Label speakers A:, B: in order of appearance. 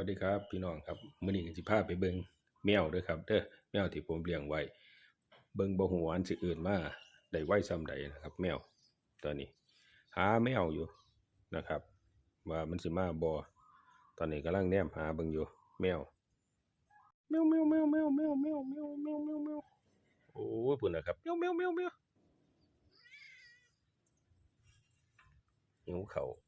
A: วัสดีครับพี่น้องครับมื้อนี้ก็สิพาไปเบิ่งแมวเด้อครับเด้อแมวที่ผมเลี้ยงไว้ เบิ่งบ่ฮู้ว่อันสิอื่นมาได้ไวส่ำใดนะครับ แมวตอนนี้ หาแมวอยู่นะครับ ว่ามันสิมาบ่ตอนนี้กำลังแนมหาเบิ่งอยู่ แมวแมวแมวแมวแมวแมวแมวแมวแมวแมวแมวโอ้ยพุ่นน่ะครับแมวแมวแมวแมวหิวข้าวหา